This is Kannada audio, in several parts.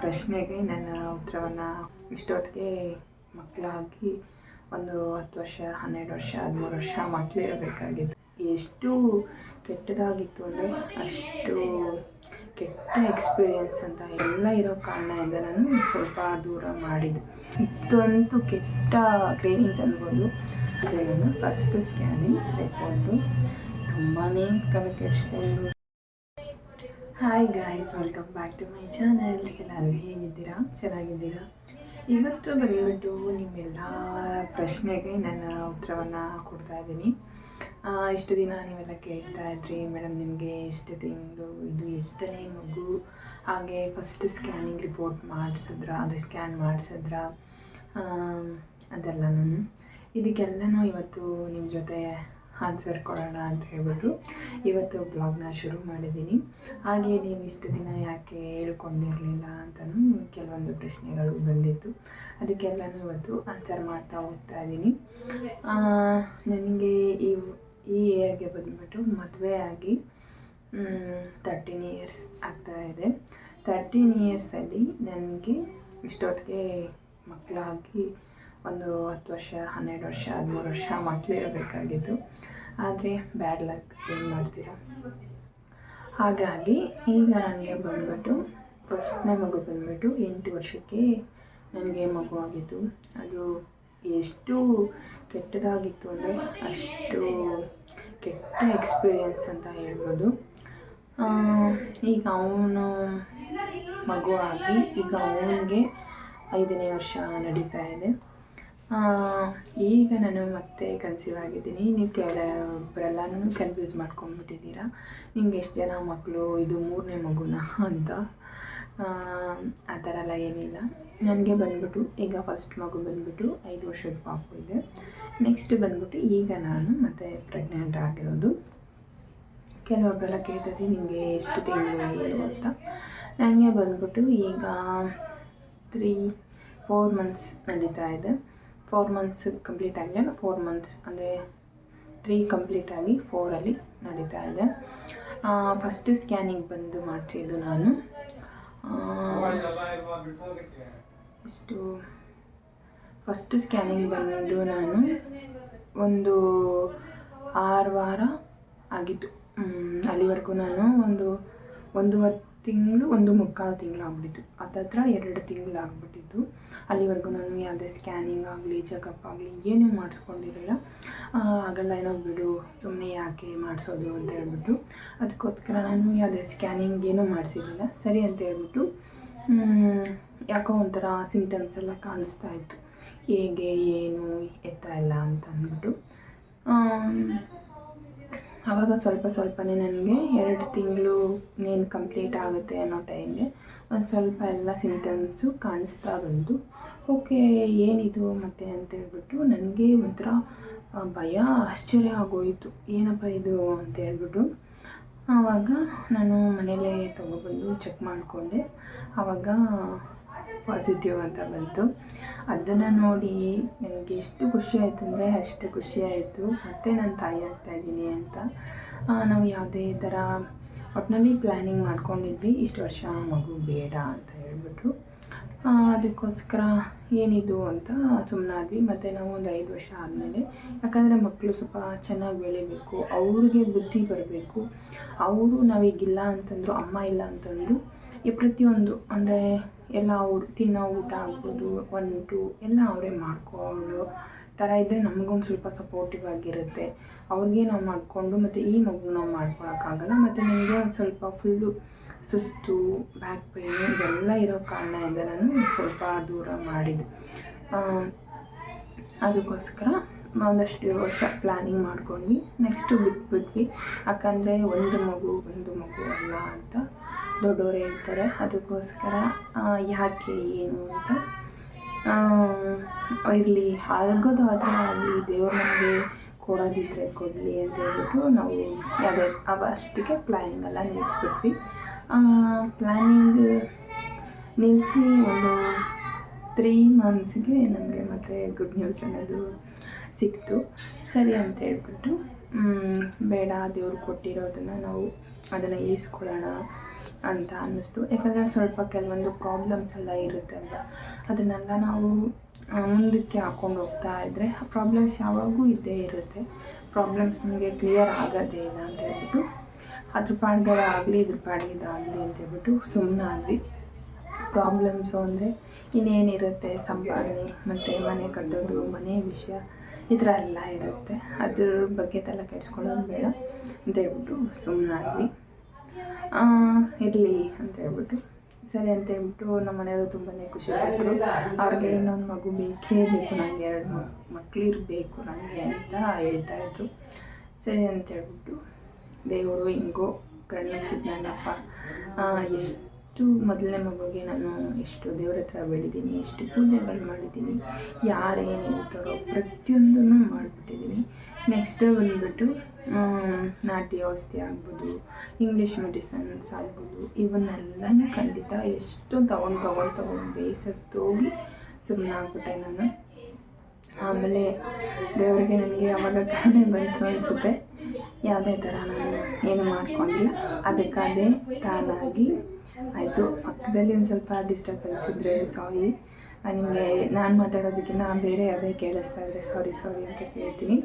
ಪ್ರಶ್ನೆಗೆ ನನ್ನ ಉತ್ತರವನ್ನು ಇಷ್ಟೊತ್ತಿಗೆ ಮಕ್ಕಳಾಗಿ ಒಂದು ಹತ್ತು ವರ್ಷ, ಹನ್ನೆರಡು ವರ್ಷ, ಹದಿಮೂರು ವರ್ಷ ಮಕ್ಕಳಿರಬೇಕಾಗಿತ್ತು ಎಷ್ಟು ಕೆಟ್ಟದಾಗಿತ್ತು ಅಂದರೆ ಅಷ್ಟು ಕೆಟ್ಟ ಎಕ್ಸ್ಪೀರಿಯನ್ಸ್ ಅಂತ ಎಲ್ಲ ಇರೋ ಕಾರಣದಿಂದ ನಾನು ಸ್ವಲ್ಪ ದೂರ ಮಾಡಿದೆ ಇತ್ತಂತೂ ಕೆಟ್ಟ ಕ್ರೇವಿಂಗ್ಸ್ ಅನ್ಬೋದು. ನನ್ನ ಫಸ್ಟ್ ಸ್ಕ್ಯಾನಿಂಗ್ ತಗೊಂಡು ತುಂಬಾ ತಲೆ ಕೆಡಿಸ್ಕೊಂಡು hi guys welcome back to my channel ಎಲ್ಲರೂ ಹೇಗಿದ್ದೀರಾ? ಚೆನ್ನಾಗಿದ್ದೀರಾ? ಇವತ್ತು ಬಂದ್ಬಿಟ್ಟು ನಿಮ್ಮೆಲ್ಲರ ಪ್ರಶ್ನೆಗೆ ನನ್ನ ಉತ್ತರವನ್ನು ಕೊಡ್ತಾ ಇದ್ದೀನಿ. ಇಷ್ಟು ದಿನ ನೀವೆಲ್ಲ ಕೇಳ್ತಾ ಇದ್ರಿ ಮೇಡಮ್ ನಿಮಗೆ ಎಷ್ಟು ತಿಂಗಳು, ಇದು ಎಷ್ಟನೇ ಮಗು? ಹಾಗೆ ಫಸ್ಟ್ ಸ್ಕ್ಯಾನಿಂಗ್ ರಿಪೋರ್ಟ್ ಮಾಡಿಸಿದ್ರ? ಅಂದರೆ ಸ್ಕ್ಯಾನ್ ಮಾಡಿಸಿದ್ರ? ಅದೆಲ್ಲನೂ ಇದಕ್ಕೆಲ್ಲನೂ ಇವತ್ತು ನಿಮ್ಮ ಜೊತೆ ಆನ್ಸರ್ ಕೊಡೋಣ ಅಂತ ಹೇಳ್ಬಿಟ್ಟು ಇವತ್ತು ಬ್ಲಾಗ್ನ ಶುರು ಮಾಡಿದ್ದೀನಿ. ಹಾಗೆ ನೀವು ಇಷ್ಟು ದಿನ ಯಾಕೆ ಹೇಳ್ಕೊಂಡಿರಲಿಲ್ಲ ಅಂತಲೂ ಕೆಲವೊಂದು ಪ್ರಶ್ನೆಗಳು ಬಂದಿತ್ತು. ಅದಕ್ಕೆಲ್ಲನೂ ಇವತ್ತು ಆನ್ಸರ್ ಮಾಡ್ತಾ ಹೋಗ್ತಾ ಇದ್ದೀನಿ. ನನಗೆ ಈ ಈ ಇಯರ್ಗೆ ಬಂದುಬಿಟ್ಟು ಮದುವೆ ಆಗಿ ತರ್ಟೀನ್ ಇಯರ್ಸ್ ಆಗ್ತಾ ಇದೆ. ತರ್ಟೀನ್ ಇಯರ್ಸಲ್ಲಿ ನನಗೆ ಇಷ್ಟೊತ್ತಿಗೆ ಮಕ್ಕಳಾಗಿ ಒಂದು ಹತ್ತು ವರ್ಷ, ಹನ್ನೆರಡು ವರ್ಷ, ಹದಿಮೂರು ವರ್ಷ ಮಕ್ಕಳಿರಬೇಕಾಗಿತ್ತು ಆದರೆ ಬ್ಯಾಡ್ ಲಕ್ ಏನು ಮಾಡ್ತೀರಾ? ಹಾಗಾಗಿ ಈಗ ನನಗೆ ಬಂದ್ಬಿಟ್ಟು ಫಸ್ಟ್ನೇ ಮಗು ಬಂದ್ಬಿಟ್ಟು ಎಂಟು ವರ್ಷಕ್ಕೆ ನನಗೆ ಮಗು ಆಗಿತ್ತು. ಅದು ಎಷ್ಟು ಕೆಟ್ಟದಾಗಿತ್ತು ಅಂದರೆ ಅಷ್ಟು ಕೆಟ್ಟ ಎಕ್ಸ್ಪೀರಿಯನ್ಸ್ ಅಂತ ಹೇಳ್ಬೋದು. ಈಗ ಅವನು ಮಗು ಆಗಿ ಈಗ ಅವನಿಗೆ ಐದನೇ ವರ್ಷ ನಡೀತಾ ಇದೆ. ಈಗ ನಾನು ಮತ್ತೆ ಕನ್ಸೀವ್ ಆಗಿದ್ದೀನಿ. ನೀವು ಕೆಲವೊಬ್ಬರೆಲ್ಲನೂ ಕನ್ಫ್ಯೂಸ್ ಮಾಡ್ಕೊಂಡ್ಬಿಟ್ಟಿದ್ದೀರಾ ನಿಮ್ಗೆ ಎಷ್ಟು ಜನ ಮಕ್ಕಳು ಇದು ಮೂರನೇ ಮಗುನ ಅಂತ. ಆ, ಥರ ಎಲ್ಲ ಏನಿಲ್ಲ. ನನಗೆ ಬಂದ್ಬಿಟ್ಟು ಈಗ ಫಸ್ಟ್ ಮಗು ಬಂದ್ಬಿಟ್ಟು ಐದು ವರ್ಷದ ಪಾಪು ಇದೆ. ನೆಕ್ಸ್ಟ್ ಬಂದ್ಬಿಟ್ಟು ಈಗ ನಾನು ಮತ್ತೆ ಪ್ರೆಗ್ನೆಂಟ್ ಆಗಿರೋದು. ಕೆಲವೊಬ್ಬರೆಲ್ಲ ಕೇಳ್ತಿದ್ರಿ ನಿಮಗೆ ಎಷ್ಟು ತಿಂಗಳು ಏನು ಅಂತ. ನನಗೆ ಬಂದ್ಬಿಟ್ಟು ಈಗ ತ್ರೀ ಫೋರ್ ಮಂತ್ಸ್ ನಡೀತಾ ಇದೆ. ಫೋರ್ ಮಂತ್ಸ್ ಕಂಪ್ಲೀಟ್ ಆಗಿದೆ. ಫೋರ್ ಮಂತ್ಸ್ ಅಂದರೆ ತ್ರೀ ಕಂಪ್ಲೀಟ್ ಆಗಿ ಫೋರಲ್ಲಿ ನಡೀತಾ ಇದೆ. ಫಸ್ಟ್ ಸ್ಕ್ಯಾನಿಂಗ್ ಬಂದು ಮಾಡಿಸಿದ್ದು ನಾನು. ಇಷ್ಟು ಫಸ್ಟ್ ಸ್ಕ್ಯಾನಿಂಗ್ ಬಂದು ನಾನು ಒಂದು ಆರು ವಾರ ಆಗಿತ್ತು. ಅಲ್ಲಿವರೆಗೂ ನಾನು ಒಂದು ಒಂದೂವರೆ ತಿಂಗಳು ಒಂದು ಮುಕ್ಕಾಲು ತಿಂಗಳು ಆಗ್ಬಿಟ್ಟಿತ್ತು ಹತ್ತತ್ರ ಎರಡು ತಿಂಗಳು ಆಗ್ಬಿಟ್ಟಿತ್ತು ಅಲ್ಲಿವರೆಗೂ ನಾನು ಯಾವುದೇ ಸ್ಕ್ಯಾನಿಂಗ್ ಆಗಲಿ, ಚೆಕಪ್ ಆಗಲಿ, ಏನೂ ಮಾಡಿಸ್ಕೊಂಡಿರಲಿಲ್ಲ ಆಗಲ್ಲ ಏನೋ ಬಿಡು ಸುಮ್ಮನೆ ಯಾಕೆ ಮಾಡಿಸೋದು ಅಂತ ಹೇಳ್ಬಿಟ್ಟು, ಅದಕ್ಕೋಸ್ಕರ ನಾನು ಯಾವುದೇ ಸ್ಕ್ಯಾನಿಂಗ್ ಏನೂ ಮಾಡಿಸಿರಲಿಲ್ಲ. ಸರಿ ಅಂತ ಹೇಳ್ಬಿಟ್ಟು ಯಾಕೋ ಒಂಥರ ಸಿಂಟಮ್ಸ್ ಎಲ್ಲ ಕಾಣಿಸ್ತಾ ಇತ್ತು. ಹೇಗೆ, ಏನು, ಎತ್ತ ಇಲ್ಲ ಅಂತ ಅಂದ್ಬಿಟ್ಟು ಆವಾಗ ಸ್ವಲ್ಪ ಸ್ವಲ್ಪನೇ ನನಗೆ ಎರಡು ತಿಂಗಳು ಏನು ಕಂಪ್ಲೀಟ್ ಆಗುತ್ತೆ ಅನ್ನೋ ಟೈಮ್ಗೆ ಒಂದು ಸ್ವಲ್ಪ ಎಲ್ಲ ಸಿಂಟಮ್ಸು ಕಾಣಿಸ್ತಾ ಬಂತು ಓಕೆ, ಏನಿದು ಮತ್ತೆ? ಅಂತ ಹೇಳ್ಬಿಟ್ಟು ನನಗೆ ಒಂಥರ ಭಯ, ಆಶ್ಚರ್ಯ ಆಗೋಯಿತು. ಏನಪ್ಪ ಇದು? ಅಂತ ಹೇಳ್ಬಿಟ್ಟು ಆವಾಗ ನಾನು ಮನೇಲೇ ತೊಗೊಬಂದು ಚೆಕ್ ಮಾಡಿಕೊಂಡೆ. ಆವಾಗ ಪಾಸಿಟಿವ್ ಅಂತ ಬಂತು. ಅದನ್ನು ನೋಡಿ ನನಗೆ ಎಷ್ಟು ಖುಷಿ ಆಯಿತು ಅಂದರೆ ಅಷ್ಟು ಖುಷಿ ಆಯಿತು. ಮತ್ತು ನಾನು ತಾಯಿ ಆಗ್ತಾ ಇದ್ದೀನಿ ಅಂತ. ನಾವು ಯಾವುದೇ ಥರ ಒಟ್ಟಿನಲ್ಲಿ ಪ್ಲ್ಯಾನಿಂಗ್ ಮಾಡ್ಕೊಂಡಿದ್ವಿ. ಇಷ್ಟು ವರ್ಷ ಮಗು ಬೇಡ ಅಂತ ಹೇಳ್ಬಿಟ್ಟು ಅದಕ್ಕೋಸ್ಕರ ಏನಿದು ಅಂತ ಸುಮ್ಮನಾದ್ವಿ ಮತ್ತು ನಾವು ಒಂದು ಐದು ವರ್ಷ ಆದಮೇಲೆ, ಯಾಕಂದರೆ ಮಕ್ಕಳು ಸ್ವಲ್ಪ ಚೆನ್ನಾಗಿ ಬೆಳಿಬೇಕು, ಅವ್ರಿಗೆ ಬುದ್ಧಿ ಬರಬೇಕು. ಅವರು ನಾವೀಗಿಲ್ಲ ಅಂತಂದರು, ಅಮ್ಮ ಇಲ್ಲ ಅಂತಂದರು ಈ ಪ್ರತಿಯೊಂದು ಅಂದರೆ ಎಲ್ಲ ಅವ್ರು ತಿನ್ನೋ ಊಟ ಆಗ್ಬೋದು ಒನ್ ಟು ಎಲ್ಲ ಅವರೇ ಮಾಡಿಕೊಳ್ಳೋ ಥರ ಇದ್ದರೆ ನಮಗೊಂದು ಸ್ವಲ್ಪ ಸಪೋರ್ಟಿವ್ ಆಗಿರುತ್ತೆ. ಅವ್ರಿಗೆ ನಾವು ಮಾಡಿಕೊಂಡು ಮತ್ತು ಈ ಮಗು ನಾವು ಮಾಡ್ಕೊಳಕ್ಕಾಗಲ್ಲ, ಮತ್ತು ನನಗೆ ಒಂದು ಸ್ವಲ್ಪ ಫುಲ್ಲು ಸುಸ್ತು ಬ್ಯಾಕ್ ಪೇನ್ ಇದೆಲ್ಲ ಇರೋ ಕಾರಣದಿಂದ ನಾನು ಸ್ವಲ್ಪ ದೂರ ಮಾಡಿದೆ ಅದಕ್ಕೋಸ್ಕರ ಒಂದಷ್ಟು ವರ್ಷ ಪ್ಲ್ಯಾನಿಂಗ್ ಮಾಡ್ಕೊಂಡ್ವಿ. ನೆಕ್ಸ್ಟು ಬಿಟ್ಬಿಟ್ವಿ. ಯಾಕಂದರೆ ಒಂದು ಮಗು ಒಂದು ಮಗು ಅಲ್ಲ ಅಂತ. ದೊಡ್ಡವರು ಹೇಳ್ತಾರೆ ಅದಕ್ಕೋಸ್ಕರ ಯಾಕೆ ಏನು ಅಂತ. ಇರಲಿ ಆಗೋದಾದ್ರೆ ಅಲ್ಲಿ ದೇವ್ರು ನಮಗೆ ಕೊಡೋದಿದ್ರೆ ಕೊಡಲಿ ಅಂತ ಹೇಳ್ಬಿಟ್ಟು ನಾವು ಯಾವುದೇ ಅವ ಅಷ್ಟಕ್ಕೆ ಪ್ಲ್ಯಾನಿಂಗ್ ಎಲ್ಲ ನಿಲ್ಲಿಸ್ಬಿಟ್ವಿ ಪ್ಲ್ಯಾನಿಂಗ್ ನಿಲ್ಲಿಸಿ ಒಂದು ತ್ರೀ ಮಂತ್ಸ್ಗೆ ನಮಗೆ ಮತ್ತೆ ಗುಡ್ ನ್ಯೂಸ್ ಅನ್ನೋದು ಸಿಕ್ತು. ಸರಿ ಅಂತ ಹೇಳ್ಬಿಟ್ಟು ಬೇಡ, ದೇವ್ರು ಕೊಟ್ಟಿರೋದನ್ನು ನಾವು ಅದನ್ನು ಈಸ್ಕೊಳ್ಳೋಣ. ಅಂತ ಅನ್ನಿಸ್ತು. ಯಾಕಂದರೆ ಸ್ವಲ್ಪ ಕೆಲವೊಂದು ಪ್ರಾಬ್ಲಮ್ಸ್ ಎಲ್ಲ ಇರುತ್ತೆ ಅಲ್ವಾ? ಅದನ್ನೆಲ್ಲ ನಾವು ಮುಂದಕ್ಕೆ ಹಾಕ್ಕೊಂಡು ಹೋಗ್ತಾ ಇದ್ದರೆ ಆ ಪ್ರಾಬ್ಲಮ್ಸ್ ಯಾವಾಗೂ ಇದ್ದೇ ಇರುತ್ತೆ. ಪ್ರಾಬ್ಲಮ್ಸ್ ನಮಗೆ ಕ್ಲಿಯರ್ ಆಗೋದೇ ಇಲ್ಲ ಅಂತ ಹೇಳ್ಬಿಟ್ಟು, ಅದ್ರ ಪಾಡ್ಗೆ ಆಗಲಿ, ಇದ್ರ ಪಾಡ್ಗೆ ಇದಾಗಲಿ ಅಂತ ಹೇಳ್ಬಿಟ್ಟು ಸುಮ್ಮನಾದ್ವಿ ಪ್ರಾಬ್ಲಮ್ಸು ಅಂದರೆ ಇನ್ನೇನಿರುತ್ತೆ? ಸಂಪಾದನೆ, ಮತ್ತು ಮನೆ ಕಟ್ಟೋದು, ಮನೆ ವಿಷಯ, ಈ ಥರ ಎಲ್ಲ ಇರುತ್ತೆ. ಅದ್ರ ಬಗ್ಗೆ ತಲೆ ಕೆಡಿಸ್ಕೊಳ್ಳೋದು ಬೇಡ ಅಂತ ಹೇಳ್ಬಿಟ್ಟು ಸುಮ್ಮನಾದ್ವಿ ಇರಲಿ ಅಂತ ಹೇಳ್ಬಿಟ್ಟು ಸರಿ ಅಂತ ಹೇಳ್ಬಿಟ್ಟು ನಮ್ಮ ಮನೆಯವರು ತುಂಬಾ ಖುಷಿಪಟ್ಟರು ಅವ್ರಿಗೆ ಇನ್ನೊಂದು ಮಗು ಬೇಕೇ ಬೇಕು ನನಗೆ ಎರಡು ಮಕ್ಳು ಇರಬೇಕು ನನಗೆ ಅಂತ ಹೇಳ್ತಾ ಇದ್ರು. ಸರಿ ಅಂತ ಹೇಳ್ಬಿಟ್ಟು ದೇವರು ಹಿಂಗೋ ನನ್ನಪ್ಪ. ಎಷ್ಟು ಮೊದಲನೇ ಮಗುಗೆ ನಾನು ಎಷ್ಟು ದೇವ್ರ ಹತ್ರ ಬೆಳಿದ್ದೀನಿ ಎಷ್ಟು ಪೂಜೆಗಳು ಮಾಡಿದ್ದೀನಿ ಯಾರೇನು ಹೇಳ್ತಾರೋ ಪ್ರತಿಯೊಂದನ್ನು ಮಾಡಿಬಿಟ್ಟಿದ್ದೀನಿ. ನೆಕ್ಸ್ಟ್ ಬಂದುಬಿಟ್ಟು ನಾಟಿ ಔಷಧಿ ಆಗ್ಬೋದು ಇಂಗ್ಲೀಷ್ ಮೆಡಿಸನ್ಸ್ ಆಗ್ಬೋದು ಇವನ್ನೆಲ್ಲನೂ ಖಂಡಿತ ಎಷ್ಟು ತೊಗೊಂಡು ತೊಗೊಂಡು ತೊಗೊಂಡು ಬೇಯಿಸತ್ತೋಗಿ ಸುಮ್ಮನೆ ಆಗ್ಬಿಟ್ಟೆ ನಾನು. ಆಮೇಲೆ ದೇವರಿಗೆ ನನಗೆ ಯಾವಾಗ ಕರುಣೆ ಬಂತು ಅನಿಸುತ್ತೆ, ಯಾವುದೇ ಥರ ನಾನು ಏನು ಮಾಡ್ಕೊಂಡಿಲ್ಲ. ಅದಕ್ಕಾದೇ ತಾನಾಗಿ ಆಯಿತು. ಪಕ್ಕದಲ್ಲಿ ಒಂದು ಸ್ವಲ್ಪ ಡಿಸ್ಟರ್ಬೆನ್ಸ್ ಇದ್ದರೆ ಸಾರಿ ನಿಮಗೆ ನಾನು ಮಾತಾಡೋದಕ್ಕಿಂತ ಬೇರೆ ಯಾವುದೇ ಕೇಳಿಸ್ತಾ ಇದ್ದರೆ ಸಾರಿ ಸಾರಿ ಅಂತ ಕೇಳ್ತೀನಿ.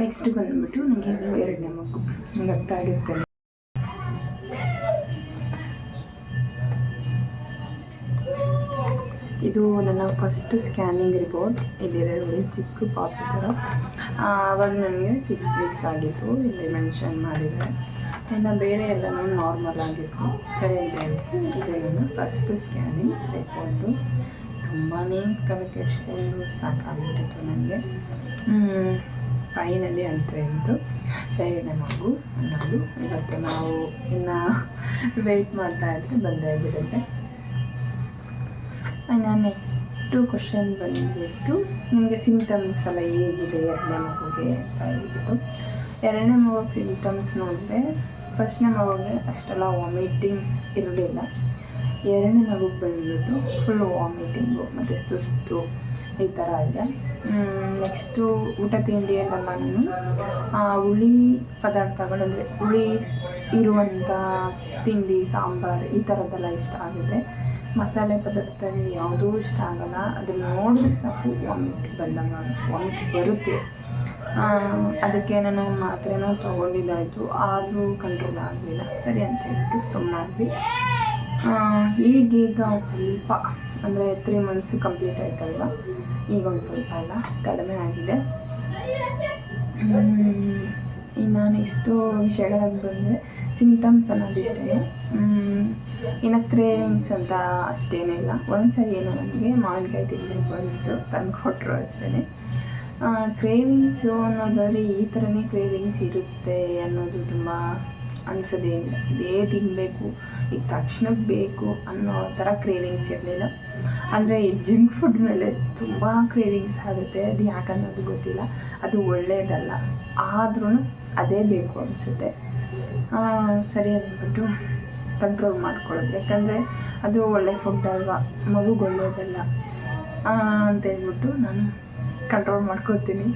ನೆಕ್ಸ್ಟ್ ಬಂದುಬಿಟ್ಟು ನನಗೆ ಇದು ಎರಡನೇ ಮಗು. ನಂಗೆ ಅರ್ಥ ಆಗುತ್ತೆ ಇದು ನನ್ನ ಫಸ್ಟ್ ಸ್ಕ್ಯಾನಿಂಗ್ ರಿಪೋರ್ಟ್ ಇಲ್ಲಿದೆ ನೋಡಿ, ಚಿಕ್ಕ ಪಾಪು ಥರ. ಆವಾಗ ನನಗೆ ಸಿಕ್ಸ್ ವೀಕ್ಸ್ ಆಗಿತ್ತು, ಇಲ್ಲಿ ಮೆನ್ಷನ್ ಮಾಡಿದ್ದಾರೆ ಇನ್ನು ಬೇರೆ ಎಲ್ಲನೂ ನಾರ್ಮಲ್ ಆಗಿತ್ತು. ಸರಿ, ಇದೆ ಇದು ನನ್ನ ಫಸ್ಟ್ ಸ್ಕ್ಯಾನಿಂಗ್ ರಿಪೋರ್ಟು ತುಂಬಾ ತಲೆ ಕೆಡಿಸ್ಕೊಂಡು ನನಗೆ. ಫೈನಲಿ ಅಂತ ಇತ್ತು ಬೇರೆನೇ ಮಗು ಅನ್ನೋದು ಇವತ್ತು ನಾವು ಇನ್ನು ವೆಯ್ಟ್ ಮಾಡ್ತಾ ಇದ್ರೆ ಬಂದೇ ಬಿಡುತ್ತೆ. ಇನ್ನು ನೆಕ್ಸ್ಟು ಕ್ವಶನ್ ಬಂದುಬಿಟ್ಟು ನಿಮಗೆ ಸಿಮ್ಟಮ್ಸ್ ಎಲ್ಲ ಹೇಗಿದೆ ಎರಡನೇ ಮಗುಗೆ ಅಂತ ಹೇಳ್ಬಿಟ್ಟು. ಎರಡನೇ ಮಗುಗೆ ಸಿಮ್ಟಮ್ಸ್ ನೋಡಿದ್ರೆ ಫಸ್ಟ್ನೇ ಮಗುಗೆ ಅಷ್ಟೆಲ್ಲ ವಾಮಿಟಿಂಗ್ಸ್ ಇರಲಿಲ್ಲ. ಎರಡನೇ ಮಗುಗೆ ಬಂದುಬಿಟ್ಟು ಫುಲ್ ವಾಮಿಟಿಂಗು ಮತ್ತು ಸುಸ್ತು ಈ ಥರ ಇದೆ. ನೆಕ್ಸ್ಟು ಊಟ ತಿಂಡಿ ನಾನು ಆ, ಹುಳಿ ಪದಾರ್ಥಗಳು ಅಂದರೆ ಹುಳಿ ಇರುವಂಥ ತಿಂಡಿ ಸಾಂಬಾರು ಈ ಥರದ್ದೆಲ್ಲ ಇಷ್ಟ ಆಗಿದೆ ಮಸಾಲೆ ಪದಾರ್ಥಗಳು ಯಾವುದೂ ಇಷ್ಟ ಆಗಲ್ಲ. ಅದನ್ನು ನೋಡಿದ್ರೆ ಸಾಕು ವಾಮಿಟ್ ಬಂದಂಗೆ ವಾಮಿಟ್ ಬರುತ್ತೆ. ಅದಕ್ಕೆ ನಾನು ಮಾತ್ರೆನೂ ತೊಗೊಂಡಿದ್ದಾಯಿತು. ಆದರೂ ಕಂಟ್ರೋಲ್ ಆಗಲಿಲ್ಲ. ಸರಿ ಅಂತ ಹೇಳ್ಬಿಟ್ಟು ಸುಮ್ಮನಾದ್ವಿ ಈಗೀಗ ಒಂದು ಸ್ವಲ್ಪ, ಅಂದರೆ ತ್ರೀ ಮಂತ್ಸ್ ಕಂಪ್ಲೀಟ್ ಆಯ್ತಲ್ವ? ಈಗ ಒಂದು ಸ್ವಲ್ಪ ಎಲ್ಲ ಕಡಿಮೆ ಆಗಿದೆ. ನಾನು ಇಷ್ಟು ವಿಷಯಗಳಾಗಿ ಬಂದರೆ ಸಿಮ್ಟಮ್ಸ್ ಅನ್ನೋದು ಇಷ್ಟೇ ಇನ್ನು ಕ್ರೇವಿಂಗ್ಸ್ ಅಂತ ಅಷ್ಟೇನಿಲ್ಲ ಒಂದ್ಸರಿ ಏನೋ ನನಗೆ ಮಾವಿನಕಾಯಿ ತಿನ್ನಬೇಕು ಅನಿಸ್ತು, ತಂದು ಕೊಟ್ಟರು ಅಷ್ಟೇ ಕ್ರೇವಿಂಗ್ಸು ಅನ್ನೋದಾದರೆ ಈ ಥರನೇ ಕ್ರೇವಿಂಗ್ಸ್ ಇರುತ್ತೆ ಅನ್ನೋದು ತುಂಬ ಅನ್ಸೋದೇನಿಲ್ಲ ಇದೇ ತಿನ್ನಬೇಕು ಈಗ ತಕ್ಷಣಕ್ಕೆ ಬೇಕು ಅನ್ನೋ ಥರ ಕ್ರೇವಿಂಗ್ಸ್ ಇರಲಿಲ್ಲ. ಅಂದರೆ ಈ ಜಿಂಕ್ ಫುಡ್ ಮೇಲೆ ತುಂಬ ಕ್ರೇವಿಂಗ್ಸ್ ಆಗುತ್ತೆ. ಅದು ಯಾಕನ್ನೋದು ಗೊತ್ತಿಲ್ಲ. ಅದು ಒಳ್ಳೆಯದಲ್ಲ ಆದ್ರೂ ಅದೇ ಬೇಕು ಅನಿಸುತ್ತೆ. ಸರಿ ಅಂದ್ಬಿಟ್ಟು ಕಂಟ್ರೋಲ್ ಮಾಡ್ಕೊಳ್ಳೋದು. ಯಾಕಂದರೆ ಅದು ಒಳ್ಳೆ ಫುಡ್ ಅಲ್ವಾ? ಮಗುಗೆ ಒಳ್ಳೆಯದಲ್ಲ ಅಂತೇಳ್ಬಿಟ್ಟು ನಾನು ಕಂಟ್ರೋಲ್ ಮಾಡ್ಕೊತೀನಿ.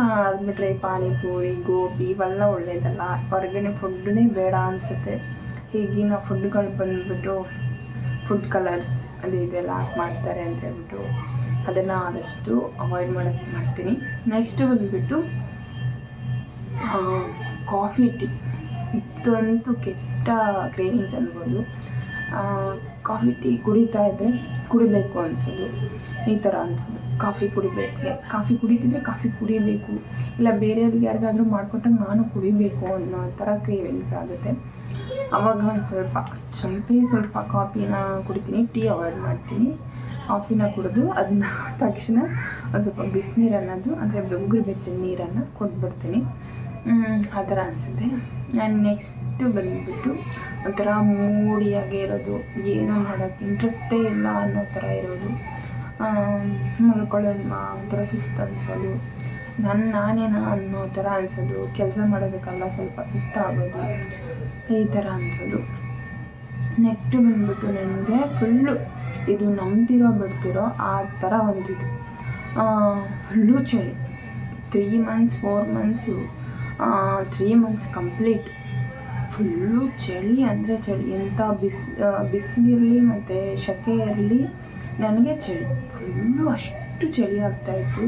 ಅದು ಬಿಟ್ಟರೆ ಪಾನಿಪೂರಿ, ಗೋಬಿ, ಇವೆಲ್ಲ ಒಳ್ಳೆಯದಲ್ಲ ಹೊರಗಡೆ ಫುಡ್ಡೇ ಬೇಡ ಅನಿಸುತ್ತೆ. ಈಗಿನ ಫುಡ್ಗಳು ಬಂದುಬಿಟ್ಟು ಫುಡ್ ಕಲರ್ಸ್ ಅಲ್ಲಿ ಇದೆಲ್ಲ ಮಾಡ್ತಾರೆ ಅಂತ ಹೇಳ್ಬಿಟ್ಟು ಅದನ್ನು ಆದಷ್ಟು ಅವಾಯ್ಡ್ ಮಾಡೋಕ್ಕೆ ಮಾಡ್ತೀನಿ. ನೆಕ್ಸ್ಟ್ ಬಂದುಬಿಟ್ಟು ಕಾಫಿ ಟೀ ಇತ್ತಂತೂ ಕೆಟ್ಟ ಕ್ರೇವಿಂಗ್ಸ್ ಅನ್ಬೋದು. ಕಾಫಿ, ಟೀ ಕುಡಿತಾ ಇದ್ದರೆ ಕುಡಿಬೇಕು ಅನ್ಸೋದು. ಈ ಥರ ಅನ್ಸೋದು. ಕಾಫಿ ಕುಡಿಬೇಕು. ಕಾಫಿ ಕುಡಿತಿದ್ರೆ ಕಾಫಿ ಕುಡಿಬೇಕು. ಇಲ್ಲ ಬೇರೆಯವ್ರಿಗೆ ಯಾರಿಗಾದರೂ ಮಾಡಿಕೊಟ್ಟಾಗ ನಾನು ಕುಡಿಬೇಕು ಅನ್ನೋ ಥರ ಕ್ರೇವಿಂಗ್ಸ್ ಆಗುತ್ತೆ. ಅವಾಗ ಒಂದು ಸ್ವಲ್ಪ, ಸ್ವಲ್ಪೇ, ಸ್ವಲ್ಪ ಕಾಫಿನ ಕುಡಿತೀನಿ, ಟೀ ಅವಾಯ್ಡ್ ಮಾಡ್ತೀನಿ. ಕಾಫಿನ ಕುಡಿದು ಅದನ್ನ ತಕ್ಷಣ ಒಂದು ಸ್ವಲ್ಪ ಬಿಸಿನೀರನ್ನದು ಅಂದರೆ ಬೆಂಗ್ರು ಬೆಚ್ಚ ನೀರನ್ನು ಕೊಟ್ಬಿಡ್ತೀನಿ ಆ ಥರ ಅನಿಸುತ್ತೆ. ನಾನು ನೆಕ್ಸ್ಟು ಬಂದುಬಿಟ್ಟು ಒಂಥರ ಮೂಡಿಯಾಗಿ ಇರೋದು, ಏನೂ ಮಾಡೋಕ್ಕೆ ಇಂಟ್ರೆಸ್ಟೇ ಇಲ್ಲ ಅನ್ನೋ ಥರ ಇರೋದು. ಮಲ್ಕೊಳ್ಳೋದು ಒಂಥರ ಸುಸ್ತು ಅನಿಸೋದು. ನನ್ನ ನಾನೇನ ಅನ್ನೋ ಥರ ಅನಿಸೋದು. ಕೆಲಸ ಮಾಡೋದಕ್ಕೆಲ್ಲ ಸ್ವಲ್ಪ ಸುಸ್ತಾಗೋದು. ಈ ಥರ ಅನಿಸೋದು. ನೆಕ್ಸ್ಟು ಬಂದ್ಬಿಟ್ಟು ನನಗೆ ಫುಲ್ಲು ಇದು ನಂಬ್ತಿರೋ, ಬಿಡ್ತಿರೋ ಆ ಥರ ಒಂದಿದು. ಫುಲ್ಲು ಚಳಿ. Three months four months three months complete full ಚಳಿ ಅಂದರೆ ಚಳಿ. ಎಂಥ ಬಿಸ್ ಬಿಸಿಲಿರಲಿ ಮತ್ತು ಸೆಕೆ ಇರಲಿ ನನಗೆ ಚಳಿ. ಫುಲ್ಲು ಅಷ್ಟು ಚಳಿ ಆಗ್ತಾಯಿತ್ತು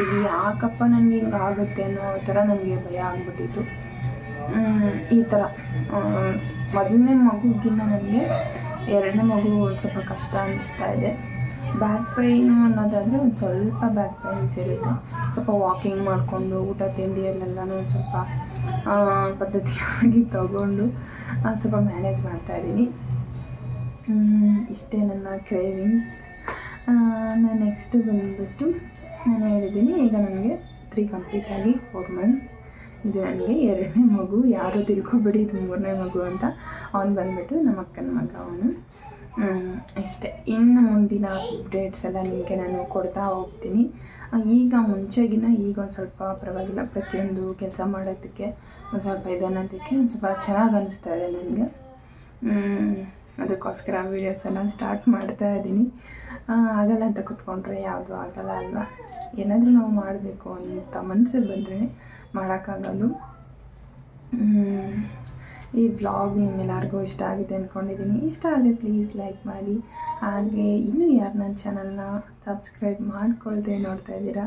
ಇದು ಯಾಕಪ್ಪ ನನಗೆ ಹಿಂಗೆ ಆಗುತ್ತೆ ಅನ್ನೋ ಥರ ನನಗೆ ಭಯ ಆಗ್ಬಿಟ್ಟಿತ್ತು. ಈ ಥರ. ಮೊದಲನೇ ಮಗುಗಿನ್ನ ನನಗೆ ಎರಡನೇ ಮಗು ಸ್ವಲ್ಪ ಕಷ್ಟ ಅನ್ನಿಸ್ತಾ ಇದೆ. ಬ್ಯಾಕ್ ಪೈನು ಅನ್ನೋದಾದರೆ ಒಂದು ಸ್ವಲ್ಪ ಬ್ಯಾಕ್ ಪೈನ್ಸ್ ಇರುತ್ತೆ. ಸ್ವಲ್ಪ ವಾಕಿಂಗ್ ಮಾಡಿಕೊಂಡು ಊಟ ತಿಂಡಿಯಲ್ಲೆಲ್ಲನೂ ಸ್ವಲ್ಪ ಪದ್ಧತಿಯಾಗಿ ತಗೊಂಡು ಸ್ವಲ್ಪ ಮ್ಯಾನೇಜ್ ಮಾಡ್ತಾಯಿದ್ದೀನಿ ಇಷ್ಟೇ ನನ್ನ ಕ್ರೇವಿಂಗ್ಸ್ ನಾನು ನೆಕ್ಸ್ಟ್ ಬಂದುಬಿಟ್ಟು ನಾನು ಹೇಳಿದ್ದೀನಿ ಈಗ ನನಗೆ ತ್ರೀ ಕಂಪ್ಲೀಟ್ ಆಗಿ ಫೋರ್ ಮಂತ್ಸ್ ಇದು ನನಗೆ ಎರಡನೇ ಮಗು, ಯಾರು ತಿಳ್ಕೊಬೇಡಿ, ಇದು ಮೂರನೇ ಮಗು ಅಂತ. ಅವನು ಬಂದುಬಿಟ್ಟು ನಮ್ಮ ಅಕ್ಕನ ಮಗ ಅವನು. ಇಷ್ಟೇ. ಇನ್ನು ಮುಂದಿನ ಅಪ್ಡೇಟ್ಸ್ ಎಲ್ಲ ನಿಮಗೆ ನಾನು ಕೊಡ್ತಾ ಹೋಗ್ತೀನಿ. ಈಗ ಮುಂಚೆಗಿನ ಈಗ ಒಂದು ಸ್ವಲ್ಪ ಪರವಾಗಿಲ್ಲ. ಪ್ರತಿಯೊಂದು ಕೆಲಸ ಮಾಡೋದಕ್ಕೆ ಒಂದು ಸ್ವಲ್ಪ ಇದನ್ನೋದಕ್ಕೆ ಒಂದು ಸ್ವಲ್ಪ ಚೆನ್ನಾಗಿ ಅನ್ನಿಸ್ತಾ ಇದೆ ನನಗೆ. ಅದಕ್ಕೋಸ್ಕರ ವೀಡಿಯೋಸ್ ಎಲ್ಲ ಸ್ಟಾರ್ಟ್ ಮಾಡ್ತಾ ಇದ್ದೀನಿ ಆಗಲ್ಲ ಅಂತ ಕೂತ್ಕೊಂಡ್ರೆ ಯಾವುದು ಆಗಲ್ಲ ಅಲ್ವಾ? ಏನಾದರೂ ನಾವು ಮಾಡಬೇಕು ಅಂತ ಮನಸ್ಸಿಗೆ ಬಂದರೆ ಮಾಡೋಕ್ಕಾಗಲ್ಲ ಈ ವ್ಲಾಗ್ ನಿಮ್ಮೆಲ್ಲರಿಗೂ ಇಷ್ಟ ಆಗಿದೆ ಅಂದ್ಕೊಂಡಿದ್ದೀನಿ ಇಷ್ಟ ಆದರೆ ಪ್ಲೀಸ್ ಲೈಕ್ ಮಾಡಿ. ಹಾಗೆ ಇನ್ನೂ ಯಾರು ನನ್ನ ಚಾನಲ್ನ ಸಬ್ಸ್ಕ್ರೈಬ್ ಮಾಡ್ಕೊಳ್ದೆ ನೋಡ್ತಾ ಇದ್ದೀರಾ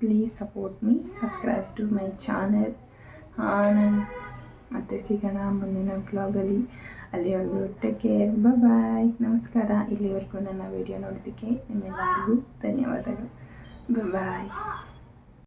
please support me subscribe to my channel ನಾನು ಮತ್ತೆ ಸಿಗೋಣ ಮುಂದಿನ ಬ್ಲಾಗಲ್ಲಿ ಅಲ್ಲಿವರೆಗೂ ಟೇಕ್ ಕೇರ್ ಬಾಯ್ ನಮಸ್ಕಾರ. ಇಲ್ಲಿವರೆಗೂ ನನ್ನ ವಿಡಿಯೋ ನೋಡೋದಕ್ಕೆ ನಿಮ್ಮೆಲ್ಲರಿಗೂ ಧನ್ಯವಾದಗಳು. ಬಾಯ್